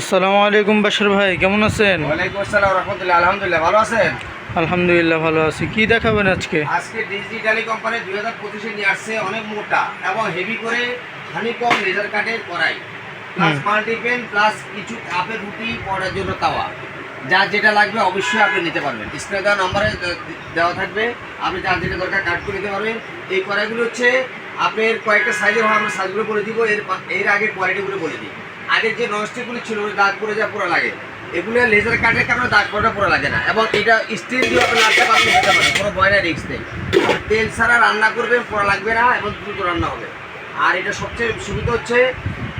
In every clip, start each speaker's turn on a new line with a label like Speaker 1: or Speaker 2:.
Speaker 1: আসসালামু আলাইকুম বাশার ভাই কেমন আছেন?
Speaker 2: ওয়ালাইকুম আসসালাম রহমতুল্লাহ আলহামদুলিল্লাহ ভালো আছেন?
Speaker 1: আলহামদুলিল্লাহ ভালো আছি। কি দেখাবেন আজকে?
Speaker 2: আজকে ডিজিটালি কোম্পানি দুই হাজার পঁচিশে নিয়ে আসছে অনেক মোটা এবং হেভি করে হানি হানিকম লেজার কাটের করাই প্লাস। মাল্টিপেন প্লাস কিছু আপের রুটি পড়ার জন্য তাওয়া। যা যেটা লাগবে অবশ্যই আপনি নিতে পারবেন। স্ক্রিনে দেওয়া নাম্বারে দেওয়া থাকবে। আপনি যার যেটা দরকার কাট করে নিতে পারবেন। এই কড়াইগুলো হচ্ছে আপনার কয়েকটা সাইজের হয় আমরা সাইজগুলো বলে দিব এর এর আগে কোয়ালিটিগুলো বলে দিই। আগের যে ননস্টিকগুলো ছিল ওই দাগ পরে যা পুরো লাগে। এগুলো লেজার কাটের কারণে দাগ পড়া পুরো লাগে না। এবং এটা স্টিল দিয়ে আপনি লাগতে পারবেন হতে পারে কোনো বয়না রিক্স নেই। তেল ছাড়া রান্না করবেন পুরো লাগবে না এবং দ্রুত রান্না হবে। আর এটা সবচেয়ে সুবিধা হচ্ছে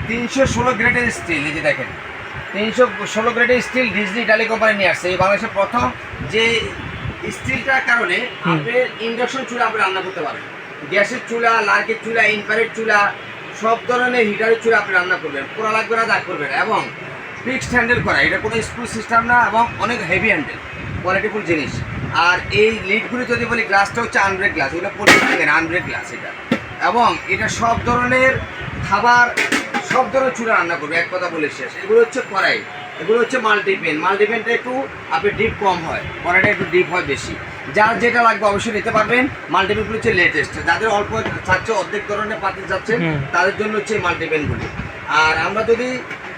Speaker 2: তিনশো ষোলো গ্রেডের স্টিল এই যে দেখেন। তিনশো ষোলো গ্রেডের স্টিল ডিজনি ইটালি কোম্পানি নিয়ে আসছে। এই বাংলাদেশের প্রথম যে স্টিলটার কারণে
Speaker 1: হুম।
Speaker 2: আপনার ইন্ডাকশন চুলা আপনি রান্না করতে পারেন গ্যাসের চুলা লার্কের চুলা ইনফ্রারেড চুলা সব ধরনের হিটারের চুলা আপনি রান্না করবেন, পোড়া লাগবে না, দাগ করবেন এবং ফিক্সড হ্যান্ডেল করা, এটা কোনো স্ক্রু সিস্টেম না এবং অনেক হেভি হ্যান্ডেল কোয়ালিটিফুল জিনিস। আর এই লিডগুলি যদি বলি গ্লাসটা হচ্ছে আনব্রেক গ্লাস এগুলো পরিষ্কার থাকেন আনব্রেক গ্লাস এটা। এবং এটা সব ধরনের খাবার, সব ধরনের চুলা রান্না করবে, এক কথা বলে শেষ। এগুলো হচ্ছে কড়াই, এগুলো হচ্ছে মাল্টিপেন মাল্টিপেনটা একটু, আপনি ডিপ কম হয়, কড়াইটা একটু ডিপ হয় বেশি। যার যেটা লাগবে অবশ্যই নিতে পারবেন। মাল্টিপেনগুলো হচ্ছে লেটেস্ট যাদের অল্প চাচ্ছে অর্ধেক ধরনের পাতি চাচ্ছে তাদের জন্য হচ্ছে এই মাল্টিপেনগুলি আর আমরা যদি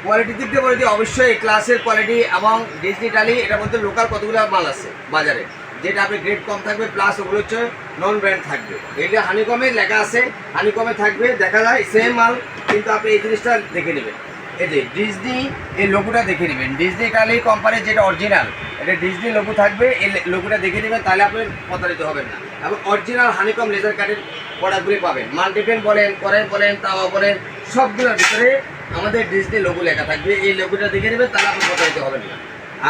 Speaker 2: কোয়ালিটি দিক দিয়ে বলে দিই অবশ্যই ক্লাসের কোয়ালিটি এবং ডিজিটালি এটার মধ্যে লোকাল কতগুলো মাল আছে বাজারে। যেটা আপনি গ্রেড কম থাকবে প্লাস ওগুলো হচ্ছে নন ব্র্যান্ড থাকবে। এটা হানিকমে লেখা আছে হানিকমে থাকবে দেখা যায় সেম মাল কিন্তু আপনি এই জিনিসটা দেখে নেবেন। এই যে ডিজনি এই লোগোটা দেখে নেবেন। ডিজনি ইটালি কোম্পানির যেটা অরিজিনাল এটা ডিজনি লোগো থাকবে, এই লোগোটা দেখে নেবেন, তাহলে আপনি প্রতারিত হবেন না। এবং অরিজিনাল হানিকম লেজার কাটের প্রোডাক্টগুলি পাবেন। মাল্টিপেন বলেন কড়াই বলেন, তাওয়া বলেন, সবগুলোর ভিতরে আমাদের ডিজনি লোগো লেখা থাকবে। এই লোগোটা দেখে নেবেন, তাহলে আপনি প্রতারিত হবেন না।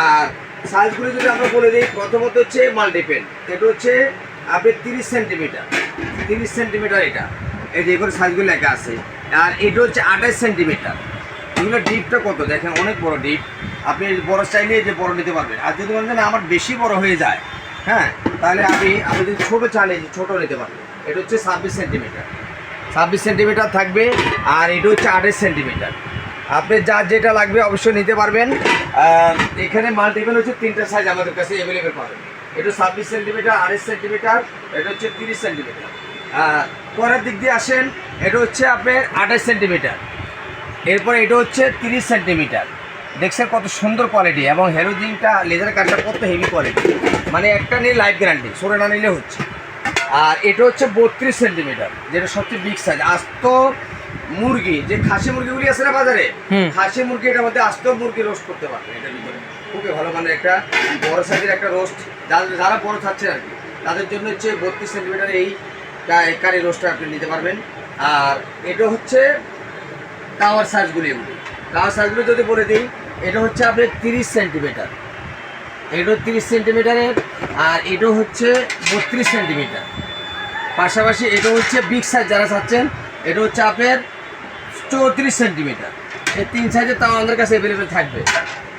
Speaker 2: আর সাইজগুলো যদি আমরা বলে দিই, প্রথমত হচ্ছে মাল্টিপেন এটা হচ্ছে আপনি তিরিশ সেন্টিমিটার তিরিশ সেন্টিমিটার এটা। এই যে এগুলো সাইজগুলো লেখা আছে। আর এটা হচ্ছে আঠাশ সেন্টিমিটার এগুলো ডিপটা কত? দেখেন, অনেক বড় ডিপ আপনি বড় চাইলে যে বড় নিতে পারবেন। আর যদি বলেন আমার বেশি বড় হয়ে যায় হ্যাঁ তাহলে আপনি আপনি যদি ছোটো এই যে ছোটো নিতে পারবেন এটা হচ্ছে ছাব্বিশ সেন্টিমিটার। ছাব্বিশ সেন্টিমিটার থাকবে, আর এটা হচ্ছে আঠাশ সেন্টিমিটার। আপনি যার যেটা লাগবে অবশ্যই নিতে পারবেন। এখানে মাল্টিপেল হচ্ছে তিনটা সাইজ আমাদের কাছে অ্যাভেলেবেল পাবেন। এটা ছাব্বিশ সেন্টিমিটার আড়াইশ সেন্টিমিটার, এটা হচ্ছে তিরিশ সেন্টিমিটার। পরের দিক দিয়ে আসেন, এটা হচ্ছে আপনার আঠাশ সেন্টিমিটার। এরপর এটা হচ্ছে তিরিশ সেন্টিমিটার। দেখছেন কত সুন্দর কোয়ালিটি এবং হেরোজিনটা লেজার কাটটা কত হেভি কোয়ালিটি মানে একটা নিয়ে লাইফ গ্যারান্টি সরে না নিলে হচ্ছে। আর এটা হচ্ছে বত্রিশ সেন্টিমিটার যেটা সবচেয়ে বিগ সাইজ আস্ত মুরগি যে খাসি মুরগিগুলি আছে না বাজারে খাসি মুরগি এটার মধ্যে আস্ত মুরগি রোস্ট করতে পারবে এটার ভিতরে। খুবই ভালো মানে একটা বড় সাইজের একটা রোস্ট যারা যারা বড় থাকছে আর কি তাদের জন্য হচ্ছে বত্রিশ সেন্টিমিটার এই কারি রোস্টটা আপনি নিতে পারবেন। আর এটা হচ্ছে টাওয়ার সাইজগুলো এগুলো। টাওয়ার সাইজগুলো যদি বলে দিই এটা হচ্ছে আপনার তিরিশ সেন্টিমিটার। এটা তিরিশ সেন্টিমিটারের আর এটা হচ্ছে বত্রিশ সেন্টিমিটার। পাশাপাশি এটা হচ্ছে বিগ সাইজ যারা চাচ্ছেন, এটা হচ্ছে আপনার চৌত্রিশ সেন্টিমিটার। এই তিন সাইজের তাওয়া আমাদের কাছে অ্যাভেলেবেল থাকবে।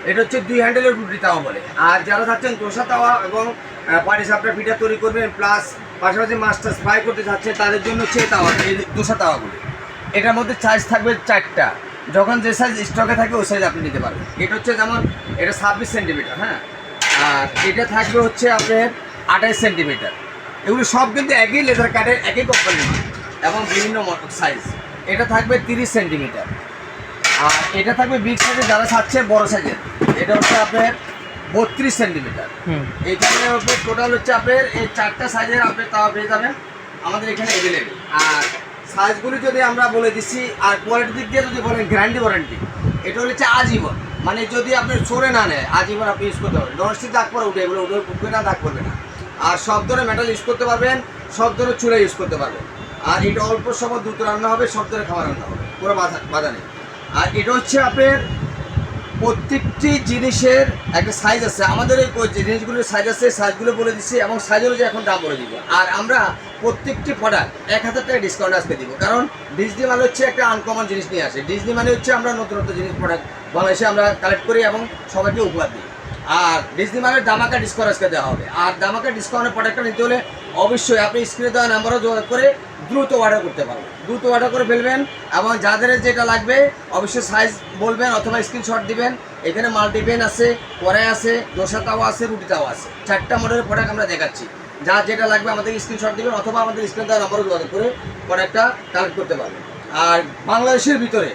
Speaker 2: এটা হচ্ছে দুই হ্যান্ডেলের রুটি তাওয়া বলে। আর যারা চাচ্ছেন দোসা তাওয়া এবং পাটি সাপটা পিঠা তৈরি করবেন প্লাস পাশাপাশি মাছটা ফ্রাই করতে চাচ্ছেন, তাদের জন্য হচ্ছে তাওয়া, এই দোসা তাওয়াগুলো। এটার মধ্যে সাইজ থাকবে চারটা। যখন যে সাইজ স্টকে থাকে ওই সাইজ আপনি নিতে পারবেন। এটা হচ্ছে যেমন এটা ছাব্বিশ সেন্টিমিটার হ্যাঁ? আর এটা থাকবে হচ্ছে আপনার আঠাশ সেন্টিমিটার এগুলো সব কিন্তু একই লেজার কাটের একই কোম্পানির এবং বিভিন্ন সাইজ এটা থাকবে তিরিশ সেন্টিমিটার আর এটা থাকবে বিগ সাইজের যারা খাচ্ছে বড় সাইজের এটা হচ্ছে আপনার বত্রিশ সেন্টিমিটার আপনার টোটাল হচ্ছে আপনার এই চারটা সাইজের আপনি তাওয়া পেয়ে যাবেন। আমাদের এখানে অ্যাভেলেবেল আর সাইজগুলি যদি আমরা বলে দিচ্ছি, আর কোয়ালিটির দিক দিয়ে যদি বলেন গ্যারান্টি ওয়ারেন্টি এটা হচ্ছে আজীবন। মানে যদি আপনি সরে না নেয়, আজীবন আপনি ইউজ করতে পারবেন। ডোমেস্টিক দাগ পরে উঠে, এগুলো উঠে উঠবে না, দাগ করবে না। আর সব ধরনের মেটাল ইউজ করতে পারবেন, সব ধরনের চুলা ইউজ করতে পারবেন। আর এটা অল্প সময় দ্রুত রান্না হবে, সব ধরনের খাবার রান্না হবে। পুরো বাধা বাধা নেই। আর এটা হচ্ছে আপনার প্রত্যেকটি জিনিসের একটা সাইজ আছে। আমাদের এই জিনিসগুলোর সাইজ আছে সাইজগুলো বলে দিচ্ছি এবং সাইজ অনুযায়ী এখন দাম বলে দিব। আর আমরা প্রত্যেকটি প্রোডাক্ট এক হাজার টাকা ডিসকাউন্ট আজকে দিব। কারণ ডিজনি মানে হচ্ছে একটা আনকমন জিনিস নিয়ে আসে। ডিজনি মানে হচ্ছে আমরা নতুন নতুন জিনিস প্রোডাক্ট বাংলাদেশে আমরা কালেক্ট করি এবং সবাইকে উপহার দিই। আর ডিজনি মানে দামাকা ডিসকাউন্ট আজকে দেওয়া হবে। আর দামাকা ডিসকাউন্টের প্রোডাক্টটা নিতে হলে অবশ্যই আপনি স্ক্রিনে দেওয়া নাম্বারও যোগাযোগ করে দ্রুত অর্ডার করতে পারবেন। দ্রুত অর্ডার করে ফেলবেন এবং যাদের যেটা লাগবে অবশ্যই সাইজ বলবেন অথবা স্ক্রিনশট দিবেন। এখানে মাল্টিপেন আছে, কড়াই আছে দোসা তাওয়া আছে রুটি তাওয়া আছে। চারটা মডেলের প্রোডাক্ট আমরা দেখাচ্ছি। যা যেটা লাগবে আমাদের স্ক্রিনশট দিবেন অথবা আমাদের স্ক্রিন দেওয়া নাম্বারও যোগাযোগ করে প্রোডাক্টটা কালেক্ট করতে পারবেন। আর বাংলাদেশের ভিতরে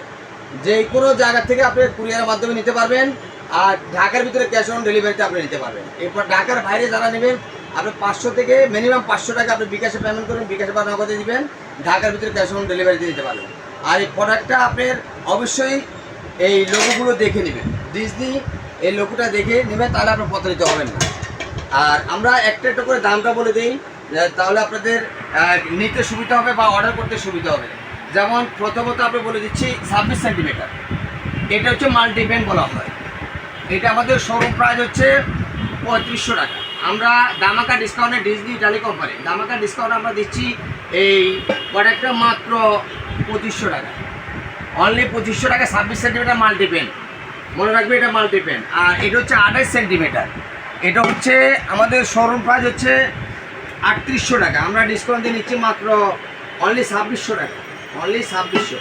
Speaker 2: যে কোনো জায়গা থেকে আপনি কুরিয়ারের মাধ্যমে নিতে পারবেন। আর ঢাকার ভিতরে ক্যাশ অন ডেলিভারিতে আপনি নিতে পারবেন। এরপর ঢাকার বাইরে যারা নেবেন, আপনি পাঁচশো থেকে মিনিমাম পাঁচশো টাকা আপনি বিকাশে পেমেন্ট করবেন, বিকাশে বা নগদে দিবেন, ঢাকার ভিতরে ক্যাশ অন ডেলিভারিতে দিতে পারবেন। আর এই প্রোডাক্টটা আপনার অবশ্যই এই লোগোগুলো দেখে নেবেন। ডিজনি এই লোগোটা দেখে নেবেন, তাহলে আপনার প্রতারিত হবেন না। আর আমরা একটা একটা করে দামটা বলে দিই তাহলে আপনাদের নিতে সুবিধা হবে বা অর্ডার করতে সুবিধা হবে। যেমন প্রথমত আপনি বলে দিচ্ছি ছাব্বিশ সেন্টিমিটার এটা হচ্ছে মাল্টিপেন বলা হয়। এটা আমাদের শোরুম প্রাইস হচ্ছে পঁয়ত্রিশশো টাকা। আমরা দামাকা ডিসকাউন্টে ডিজনি টালি কোম্পানি দামাকা ডিসকাউন্ট আমরা দিচ্ছি এই প্রোডাক্টটা মাত্র পঁচিশশো টাকা। অনলি পঁচিশশো টাকা ছাব্বিশ সেন্টিমিটার মাল্টিপেন মনে রাখবে এটা মাল্টিপেন আর এটা হচ্ছে আঠাশ সেন্টিমিটার এটা হচ্ছে আমাদের শোরুম প্রাইস হচ্ছে আটত্রিশশো টাকা। আমরা ডিসকাউন্ট দিয়ে নিচ্ছি মাত্র অনলি ছাব্বিশশো টাকা। অনলি ছাব্বিশশো।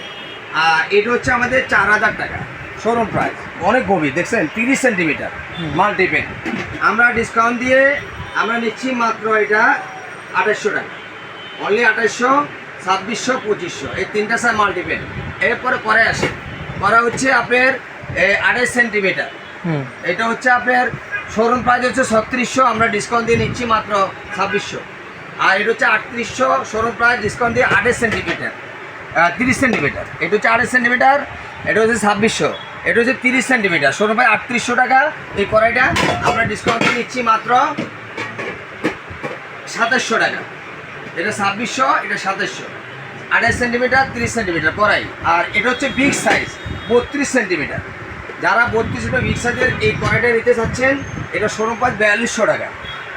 Speaker 2: আর এটা হচ্ছে আমাদের চার হাজার টাকা। শোরুম প্রাইস অনেক গভীর দেখছেন? তিরিশ সেন্টিমিটার মাল্টিপেন আমরা ডিসকাউন্ট দিয়ে আমরা নিচ্ছি মাত্র এটা আঠাশশো টাকা। অনলি আঠাশশো ছাব্বিশশো পঁচিশশো এই তিনটা সাইজ মাল্টিপেন এরপরে পরে আসে। পরে হচ্ছে আপনার আঠাশ সেন্টিমিটার এটা হচ্ছে আপনার শোরুম প্রাইস হচ্ছে ছত্রিশশো আমরা ডিসকাউন্ট দিয়ে নিচ্ছি মাত্র ছাব্বিশশো। আর এটা হচ্ছে আটত্রিশশো শোরুম প্রাইস ডিসকাউন্ট দিয়ে আঠাশ সেন্টিমিটার তিরিশ সেন্টিমিটার এটা হচ্ছে আঠাশ সেন্টিমিটার এটা হচ্ছে ছাব্বিশশো। এটা হচ্ছে তিরিশ সেন্টিমিটার। শোরুম প্রাইস আটত্রিশশো টাকা এই কড়াইটা। আমরা ডিসকাউন্ট নিচ্ছি মাত্র সাতাশশো টাকা। এটা ছাব্বিশশো, এটা সাতাশশো। আঠাশ সেন্টিমিটার, তিরিশ সেন্টিমিটার কড়াই। আর এটা হচ্ছে বিগ সাইজ বত্রিশ সেন্টিমিটার। যারা বত্রিশ বা বিগ সাইজের এই কড়াইটা নিতে চাচ্ছেন, এটা শোরুম পাঁচ বিয়াল্লিশশো টাকা।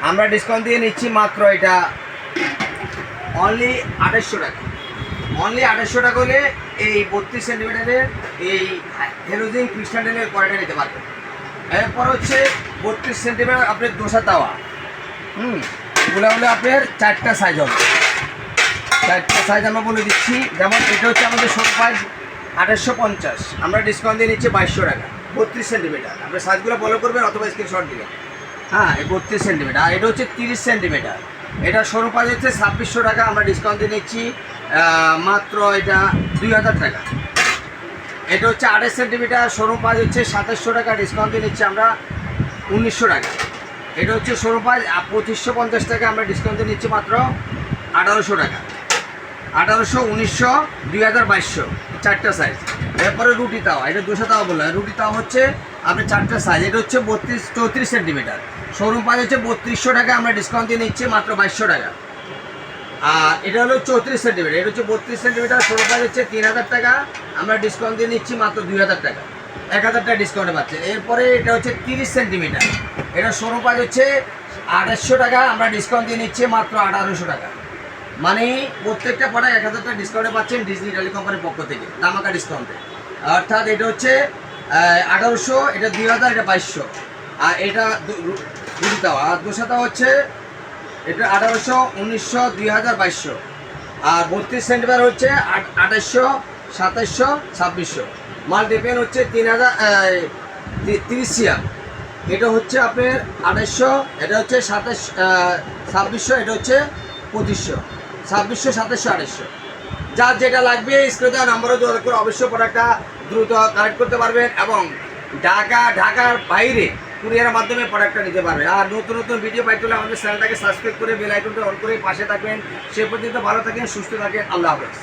Speaker 2: আমরা ডিসকাউন্ট দিয়ে নিচ্ছি মাত্র এটা অনলি আঠাশশো টাকা। অনলি আঠাশশো টাকা হলে এই বত্রিশ সেন্টিমিটারের এই হেলোজিং ক্রিস্টানের কড়াইটা নিতে পারবেন। এরপর হচ্ছে বত্রিশ সেন্টিমিটার আপনার দোসা তাওয়া। হুম, এগুলো হলে আপনার চারটা সাইজ হবে। চারটা সাইজ আমরা বলে দিচ্ছি। যেমন এটা হচ্ছে আমাদের শোরুম প্রাইস আঠাশশো পঞ্চাশ। আমরা ডিসকাউন্ট দিয়ে নিচ্ছি বাইশশো টাকা। বত্রিশ সেন্টিমিটার আপনার সাইজগুলো ফলো করবেন অথবা স্ক্রিনশট দিবেন। হ্যাঁ এই বত্রিশ সেন্টিমিটার আর এটা হচ্ছে তিরিশ সেন্টিমিটার এটা শোরুম প্রাইস হচ্ছে ছাব্বিশশো টাকা। আমরা ডিসকাউন্ট দিয়ে নিচ্ছি মাত্র এটা দুই হাজার টাকা। এটা হচ্ছে আড়াই সেন্টিমিটার শোরুম প্রাইস হচ্ছে সাতাশশো টাকা ডিসকাউন্ট দিয়ে নিচ্ছি আমরা উনিশশো টাকা। এটা হচ্ছে শোরুম প্রাইস পঁচিশশো পঞ্চাশ টাকা আমরা ডিসকাউন্ট দিয়ে নিচ্ছি মাত্র আঠারোশো টাকা। আঠারোশো, উনিশশো, দুই হাজার বাইশশো, চারটা সাইজ এরপরে রুটি তাওয়া, এটা দুশো তাওয়া বললাম। রুটি তাওয়া হচ্ছে আপনি চারটা সাইজ এটা হচ্ছে বত্রিশ, চৌত্রিশ সেন্টিমিটার। শোরুম প্রাইস হচ্ছে বত্রিশশো টাকা, আমরা ডিসকাউন্ট দিয়ে নিচ্ছি মাত্র বাইশশো টাকা। আর এটা হলো চৌত্রিশ সেন্টিমিটার, এটা হচ্ছে বত্রিশ সেন্টিমিটার শোরুম প্রাইস হচ্ছে তিন হাজার টাকা। আমরা ডিসকাউন্ট দিয়ে নিচ্ছি মাত্র দুই হাজার টাকা। এক হাজার টাকা ডিসকাউন্টে পাচ্ছেন। এরপরে এটা হচ্ছে তিরিশ সেন্টিমিটার। এটা শোরুম প্রাইস হচ্ছে আঠাশশো টাকা, আমরা ডিসকাউন্ট দিয়ে নিচ্ছি মাত্র আঠারোশো টাকা। মানে প্রত্যেকটা পড়ায় এক হাজার টাকা ডিসকাউন্টে পাচ্ছেন ডিজনি টেলি কোম্পানির পক্ষ থেকে দামাকা ডিসকাউন্টে অর্থাৎ এটা হচ্ছে আঠারোশো, এটা দুই হাজার, এটা বাইশশো। আর এটা দুটাও আর দুশোটা হচ্ছে এটা আঠারোশো, উনিশশো দুই হাজার বাইশশো। আর বত্রিশ সেন্টিমিটার হচ্ছে আঠাশশো সাতাশশো ছাব্বিশশো। মাল্টিপেন হচ্ছে তিন হাজার তিরিশ এটা হচ্ছে আপনার আঠাশশো এটা হচ্ছে সাতাশ ছাব্বিশশো, এটা হচ্ছে পঁচিশশো। ছাব্বিশশো সাতাশশো আঠাশশো যার যেটা লাগবে স্ক্রিনে দেওয়া নাম্বারও যোগাযোগ করে অবশ্যই প্রোডাক্টটা দ্রুত কালেক্ট করতে পারবেন এবং ঢাকা, ঢাকার বাইরে কুরিয়ারের মাধ্যমে প্রোডাক্টটা নিতে পারবে। আর নতুন নতুন ভিডিও পাই হলে আমাদের চ্যানেলটাকে সাবস্ক্রাইব করে বেল আইকনটা অন করে পাশে থাকবেন। সে পর্যন্ত ভালো থাকেন, সুস্থ থাকেন, আল্লাহ হাফেজ।